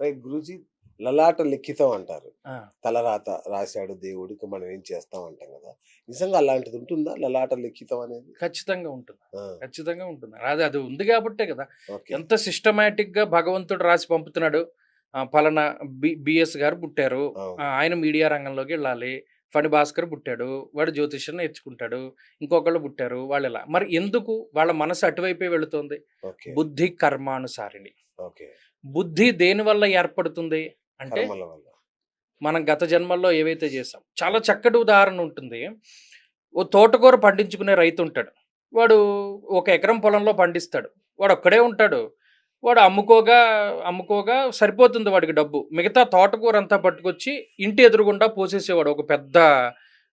Right Guruji లలాట లిఖితం అంటారు. తలరాత రాశాడు దేవుడికి మనం ఏం చేస్తాం అంటాం కదా. నిజంగా అలాంటిది ఉంటుందా లలాట లిఖితం అనేది? ఖచ్చితంగా ఉంటుంది. ఖచ్చితంగా ఉంటుంది. అది అది ఉంది కాబట్టే కదా. ఎంత సిస్టమేటిక్గా భగవంతుడు రాసి పంపుతున్నాడు. పలానా బి బిఎస్ గారు పుట్టారు. ఆయన మీడియా రంగంలోకి వెళ్ళాలి. ఫణి భాస్కర్ పుట్టాడు. వాడు జ్యోతిష్యం నేర్చుకుంటాడు. ఇంకొకళ్ళు పుట్టారు. వాళ్ళు ఇలా మరి ఎందుకు వాళ్ళ మనసు అటువైపే వెళుతుంది? బుద్ధి కర్మానుసారిణి. ఓకే. బుద్ధి దేని వల్ల ఏర్పడుతుంది అంటే మనం గత జన్మల్లో ఏవైతే చేసాం చాలా చక్కటి ఉదాహరణ ఉంటుంది. ఓ తోటకూర పండించుకునే రైతు ఉంటాడు. వాడు ఒక ఎకరం పొలంలో పండిస్తాడు. వాడు ఒక్కడే ఉంటాడు. వాడు అమ్ముకోగా అమ్ముకోగా సరిపోతుంది వాడికి డబ్బు. మిగతా తోటకూర అంతా పట్టుకొచ్చి ఇంటి ఎదురుగుండా పోసేసేవాడు. ఒక పెద్ద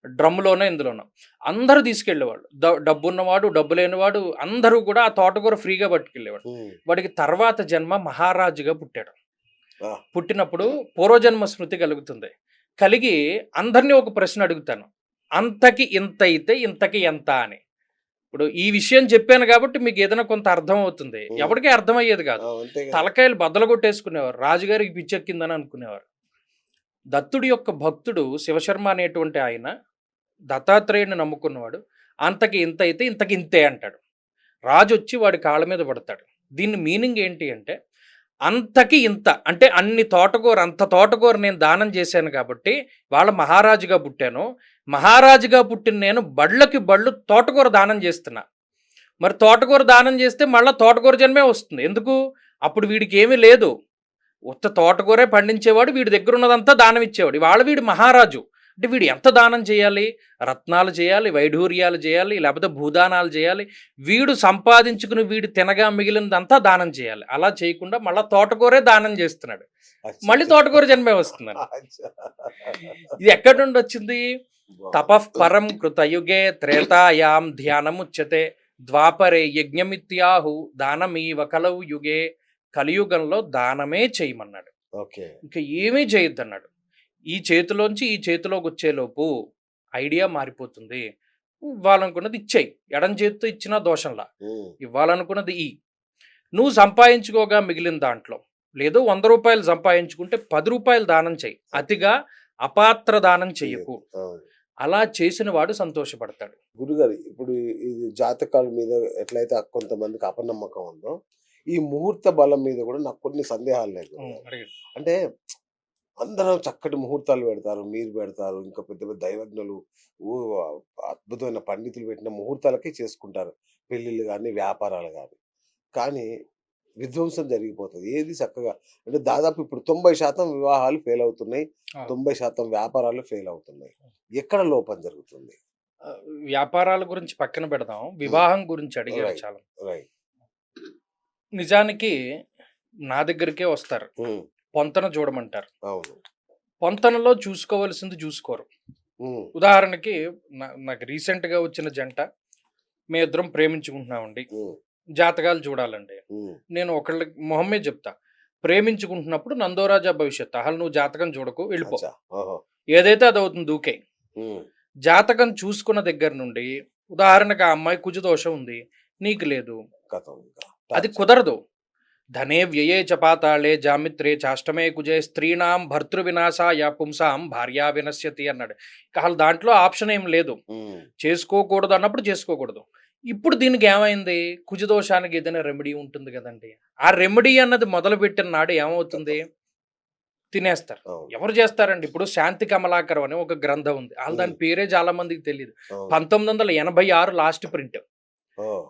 డ్రమ్లోనో ఇందులోనో. అందరూ తీసుకెళ్ళేవాడు డ- డబ్బు ఉన్నవాడు డబ్బు లేనివాడు అందరూ కూడా ఆ తోటకూర ఫ్రీగా పట్టుకెళ్ళేవాడు వాడికి తర్వాత జన్మ మహారాజుగా పుట్టాడు. పుట్టినప్పుడు పూర్వజన్మ స్మృతి కలుగుతుంది. కలిగి అందరినీ ఒక ప్రశ్న అడుగుతాను. అంతకి ఇంత అయితే ఇంతకి ఎంత అని. ఇప్పుడు ఈ విషయం చెప్పాను కాబట్టి మీకు ఏదైనా కొంత అర్థం అవుతుంది. ఎవరికీ అర్థమయ్యేది కదా. తలకాయలు బద్దలు కొట్టేసుకునేవారు. రాజుగారికి పిచ్చెక్కిందని అనుకునేవారు. దత్తుడి యొక్క భక్తుడు శివశర్మ అనేటువంటి ఆయన దత్తాత్రేయుని నమ్ముకున్నవాడు అంతకి ఇంత అయితే ఇంతకి ఇంతే అంటాడు. రాజు వచ్చి వాడి కాళ్ళ మీద పడతాడు. దీని మీనింగ్ ఏంటి అంటే అంతకి ఇంత అంటే అన్ని తోటకూర అంత తోటకూర నేను దానం చేశాను కాబట్టి వాళ్ళ మహారాజుగా పుట్టాను. మహారాజుగా పుట్టిన నేను బళ్ళకి బళ్ళు తోటకూర దానం చేస్తున్నా. మరి తోటకూర దానం చేస్తే మళ్ళీ తోటకూర జన్మే వస్తుంది. ఎందుకు? అప్పుడు వీడికి ఏమీ లేదు. ఉత్త తోటకూరే పండించేవాడు వీడి దగ్గర ఉన్నదంతా దానం ఇచ్చేవాడు. వాళ్ళ వీడు మహారాజు. అంటే వీడు ఎంత దానం చేయాలి? రత్నాలు చేయాలి వైఢూర్యాలు చేయాలి లేకపోతే భూదానాలు చేయాలి? వీడు సంపాదించుకుని వీడు తినగా మిగిలినదంతా దానం చేయాలి. అలా చేయకుండా మళ్ళీ తోటకూరే దానం చేస్తున్నాడు. మళ్ళీ. తోటకూర జన్మే వస్తుందని అచ్చా. ఇది ఎక్కడి నుండి వచ్చింది. తపః పరం కృతయుగే త్రేతాయాం ధ్యానముచ్యతే. ద్వాపరే యజ్ఞమిత్యాహు దానమీవ కలవు యుగే. కలియుగంలో దానమే చేయమన్నాడు. ఓకే. ఇంకా ఏమీ చేయొద్దన్నాడు. ఈ చేతిలోంచి ఈ చేతిలోకి వచ్చేలోపు ఐడియా మారిపోతుంది. ఇవ్వాలనుకున్నది ఇచ్చేయి. ఎడం చేతితో ఇచ్చినా దోషంలా. ఇవ్వాలనుకున్నది ఈ నువ్వు సంపాదించుకోగా మిగిలిన దాంట్లో. లేదు వంద రూపాయలు సంపాదించుకుంటే పది రూపాయలు దానం చెయ్యి అతిగా అపాత్ర దానం చెయ్యకు. అలా చేసిన వాడు సంతోషపడతాడు. గురుగారు ఇప్పుడు ఇది జాతకాల మీద ఎట్లయితే కొంతమందికి అపనమ్మకం ఉందో ఈ ముహూర్త బలం మీద కూడా నాకు కొన్ని సందేహాలు లేదు అంటే అందరం చక్కటి ముహూర్తాలు పెడతారు మీరు పెడతారు ఇంకా పెద్ద పెద్ద దైవజ్ఞులు ఊ అద్భుతమైన పండితులు పెట్టిన ముహూర్తాలకే చేసుకుంటారు. పెళ్ళిళ్ళు కానీ వ్యాపారాలు కానీ కానీ విధ్వంసం జరిగిపోతుంది. ఏది చక్కగా అంటే దాదాపు ఇప్పుడు తొంభై శాతం వివాహాలు ఫెయిల్ అవుతున్నాయి. తొంభై శాతం వ్యాపారాలు ఫెయిల్ అవుతున్నాయి. ఎక్కడ లోపం జరుగుతుంది? ఆ, వ్యాపారాల గురించి పక్కన పెడదాం. వివాహం గురించి అడిగారు Right. చాలా రైట్. నిజానికి నా దగ్గరికే వస్తారు. పొంతన చూడమంటారు. అవును. పొంతనలో చూసుకోవలసింది చూసుకోరు ఉదాహరణకి నాకు రీసెంట్గా వచ్చిన జంట మీ ఇద్దరం ప్రేమించుకుంటున్నామండి. జాతకాలు చూడాలండి. నేను ఒకళ్ళ మొహమ్మే చెప్తా. ప్రేమించుకుంటున్నప్పుడు నందోరాజా భవిష్యత్ అసలు నువ్వు జాతకం చూడకు వెళ్ళిపో. ఏదైతే అది అవుతుంది దూకే జాతకం చూసుకున్న దగ్గర నుండి ఉదాహరణకు ఆ అమ్మాయి కుజదోషం ఉంది నీకు లేదు. అది కుదరదు. ధనే వ్యయే చ పాతాళే జామిత్రే చాష్టమే కుజే స్త్రీణాం భర్తృ వినాశాయ పుంసాం భార్యా వినశ్యతి అన్నాడు అసలు దాంట్లో ఆప్షన్ ఏం లేదు. చేసుకోకూడదు అన్నప్పుడు చేసుకోకూడదు. ఇప్పుడు దీనికి ఏమైంది? కుజదోషానికి ఏదైనా రెమెడీ ఉంటుంది కదండి. ఆ రెమెడీ అన్నది మొదలు పెట్టిన నాడు ఏమవుతుంది? తినేస్తారు. ఎవరు చేస్తారండి? ఇప్పుడు శాంతి కమలాకరం అనే ఒక గ్రంథం ఉంది. వాళ్ళు దాని పేరే చాలా మందికి తెలియదు. పంతొమ్మిది వందల ఎనభై ఆరు లాస్ట్ ప్రింట్.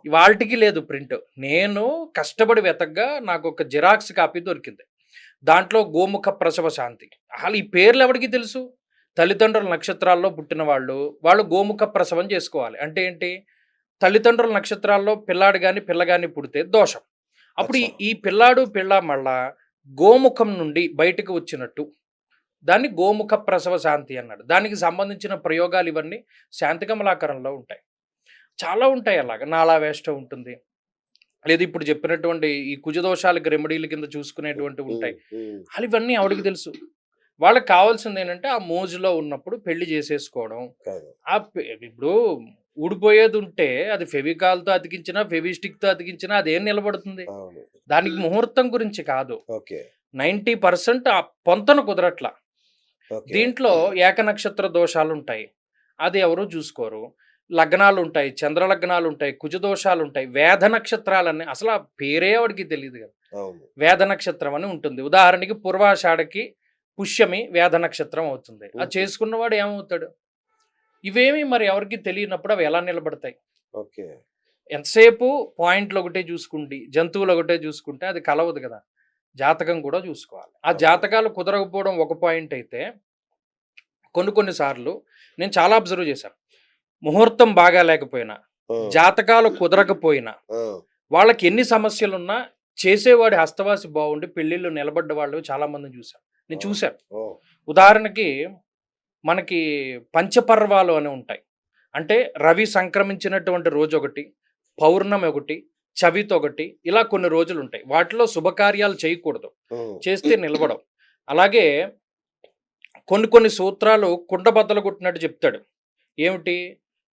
ఇవాళకి లేదు ప్రింట్. నేను కష్టపడి వెతకగా నాకు ఒక జిరాక్స్ కాపీ దొరికింది. దాంట్లో గోముఖ ప్రసవ శాంతి. అసలు ఈ పేర్లు ఎవరికి తెలుసు? తల్లిదండ్రుల నక్షత్రాల్లో పుట్టిన వాళ్ళు వాళ్ళు గోముఖ ప్రసవం చేసుకోవాలి. అంటే ఏంటి? తల్లిదండ్రుల నక్షత్రాల్లో పిల్లాడు కానీ పిల్ల కానీ పుడితే దోషం. అప్పుడు ఈ- పిల్లాడు పిల్ల మళ్ళా గోముఖం నుండి బయటకు వచ్చినట్టు దాన్ని గోముఖ ప్రసవ శాంతి అన్నాడు. దానికి సంబంధించిన ప్రయోగాలు ఇవన్నీ శాంతి కమలాకరంలో ఉంటాయి. చాలా ఉంటాయి అలాగ. నాలా వేష్ట ఉంటుంది. లేదు ఇప్పుడు చెప్పినటువంటి ఈ కుజదోషాలకి రెమెడీల కింద చూసుకునేటువంటివి ఉంటాయి. అసలు ఇవన్నీ ఆవిడకి తెలుసు. వాళ్ళకి కావాల్సింది ఏంటంటే ఆ మోజులో ఉన్నప్పుడు పెళ్ళి చేసేసుకోవడం. ఆ ఇప్పుడు ఊడిపోయేది ఉంటే అది ఫెవికాల్తో అతికించినా ఫెవిస్టిక్తో అతికించినా అదేం నిలబడుతుంది? దానికి ముహూర్తం గురించి కాదు. నైంటీ పర్సెంట్ ఆ పొంతన కుదరట్ల. దీంట్లో ఏకనక్షత్ర దోషాలు ఉంటాయి అది ఎవరు చూసుకోరు. లగ్నాలు ఉంటాయి చంద్ర లగ్నాలు ఉంటాయి కుజ దోషాలు ఉంటాయి వేద నక్షత్రాలన్నీ అసలు ఆ పేరే వాడికి తెలియదు కదా. వేద నక్షత్రం అని ఉంటుంది. ఉదాహరణకి పూర్వాషాఢకి పుష్యమి వేద నక్షత్రం అవుతుంది. అది. చేసుకున్నవాడు ఏమవుతాడు? ఇవేమి మరి ఎవరికి తెలియనప్పుడు అవి ఎలా నిలబడతాయి? ఓకే. ఎంతసేపు పాయింట్లు ఒకటే చూసుకుంటే జంతువులు ఒకటే చూసుకుంటే అది కలవదు కదా. జాతకం కూడా చూసుకోవాలి. ఆ. జాతకాలు కుదరకపోవడం ఒక పాయింట్ అయితే కొన్ని కొన్ని సార్లు నేను చాలా అబ్జర్వ్ చేశాను. ముహూర్తం బాగా లేకపోయినా జాతకాలు కుదరకపోయినా వాళ్ళకి ఎన్ని సమస్యలున్నా చేసేవాడి హస్తవాసి బాగుండి పెళ్ళిళ్ళు నిలబడ్డ వాళ్ళు చాలా మందిని చూశాను నేను. చూశాను ఉదాహరణకి మనకి పంచపర్వాలు అని ఉంటాయి. అంటే రవి సంక్రమించినటువంటి రోజు ఒకటి పౌర్ణమి ఒకటి చవితి ఒకటి ఇలా కొన్ని రోజులు ఉంటాయి వాటిలో శుభకార్యాలు చేయకూడదు. చేస్తే నిలబడవు అలాగే కొన్ని కొన్ని సూత్రాలు కుండబద్దలు కొట్టినట్టు చెప్తాడు. ఏమిటి?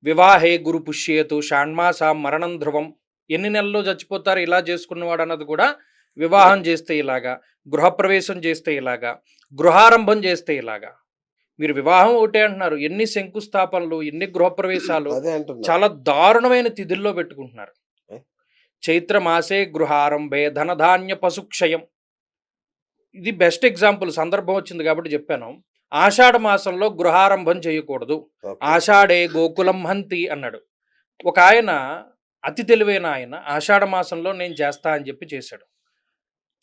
వివాహే గురు పుష్యేతు షాణ్మాస మరణం ధ్రువం. ఎన్ని నెలల్లో చచ్చిపోతారు? ఇలా చేసుకున్నవాడు అన్నది కూడా వివాహం చేస్తే ఇలాగా గృహప్రవేశం చేస్తే ఇలాగా గృహారంభం చేస్తే ఇలాగా. మీరు వివాహం ఒకటే అంటున్నారు. ఎన్ని శంకుస్థాపనలు ఎన్ని గృహప్రవేశాలు చాలా దారుణమైన తిథుల్లో పెట్టుకుంటున్నారు. ఏ? చైత్ర మాసే గృహారంభే ధనధాన్య పశుక్షయం. ఇది బెస్ట్ ఎగ్జాంపుల్. సందర్భం వచ్చింది కాబట్టి చెప్పాను. ఆషాఢ మాసంలో గృహారంభం చేయకూడదు. ఆషాఢే గోకులం హంతి అన్నాడు. ఒక ఆయన అతి తెలివైన ఆయన ఆషాఢ మాసంలో నేను చేస్తా అని చెప్పి చేశాడు.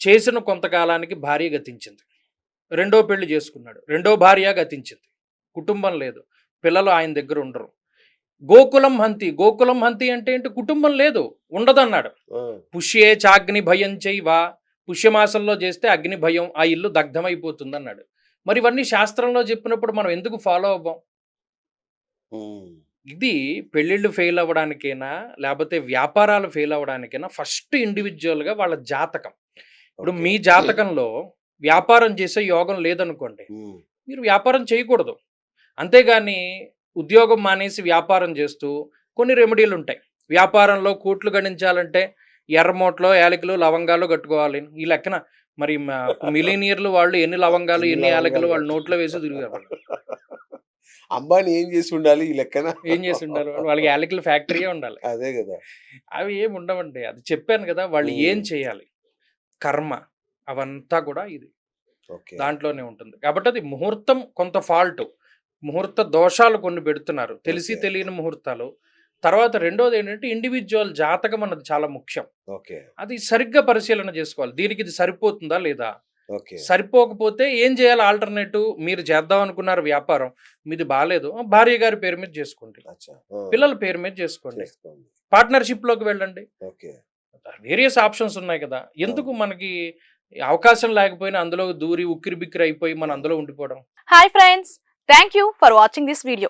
చేసిన కొంతకాలానికి భార్య గతించింది. రెండో పెళ్ళి చేసుకున్నాడు. రెండో భార్య గతించింది. కుటుంబం లేదు. పిల్లలు ఆయన దగ్గర ఉండరు. గోకులం హంతి గోకులం హంతి అంటే ఏంటి? కుటుంబం లేదు. ఉండదన్నాడు. పుష్యే చాగ్ని భయం చేయవా పుష్యమాసంలో చేస్తే అగ్ని భయం ఆ ఇల్లు దగ్ధమైపోతుంది అన్నాడు మరి ఇవన్నీ శాస్త్రంలో చెప్పినప్పుడు మనం ఎందుకు ఫాలో అవ్వం? ఇది పెళ్ళిళ్ళు ఫెయిల్ అవ్వడానికైనా లేకపోతే వ్యాపారాలు ఫెయిల్ అవ్వడానికైనా ఫస్ట్ ఇండివిజువల్గా వాళ్ళ జాతకం. ఇప్పుడు. మీ జాతకంలో వ్యాపారం చేసే యోగం లేదనుకోండి మీరు వ్యాపారం చేయకూడదు. అంతేగాని ఉద్యోగం మానేసి వ్యాపారం చేస్తూ కొన్ని రెమెడీలు ఉంటాయి. వ్యాపారంలో కూట్లు గణించాలంటే ఎర్రమోట్లో యాలకులు లవంగాలు కట్టుకోవాలి. ఈ లెక్కన మరి మిలీనియర్లు వాళ్ళు ఎన్ని లవంగాలు ఎన్ని యాలకులు వాళ్ళు నోట్లో వేసి తిరిగారు. అంబానీ ఏం చేసి ఉండాలి ఈ లెక్కన? ఏం చేసి ఉండాలి వాళ్ళు? వాళ్ళకి యాలకుల ఫ్యాక్టరీయే ఉండాలి. అదే కదా. అవి ఏమి ఉండవండి. అది చెప్పాను కదా వాళ్ళు. ఏం చేయాలి? కర్మ అవంతా కూడా ఇది. ఓకే. దాంట్లోనే ఉంటుంది. కాబట్టి అది ముహూర్తం కొంత ఫాల్ట్. ముహూర్త దోషాలు కొన్ని పెడుతున్నారు. తెలిసి. తెలియని ముహూర్తాలు. తర్వాత రెండోది ఏంటంటే ఇండివిజువల్ జాతకం అన్నది చాలా ముఖ్యం. ఓకే. అది సరిగ్గా పరిశీలన చేసుకోవాలి. దీనికి ఇది సరిపోతుందా లేదా? ఓకే. సరిపోకపోతే ఏం చేయాలి? ఆల్టర్నేటివ్ మీరు చేద్దాం అనుకున్నారు వ్యాపారం మీది బాగాలేదు భార్య గారి పేరు మీద చేసుకోండి. పిల్లల పేరు మీద చేసుకోండి. పార్ట్నర్షిప్లోకి వెళ్ళండి. ఓకే. వేరియస్ ఆప్షన్స్ ఉన్నాయి కదా. ఎందుకు మనకి అవకాశం లేకపోయినా అందులో దూరి ఉక్కిరి బిక్కిరి అయిపోయి మనం అందులో ఉండిపోవడం? Hi friends thank you for watching this video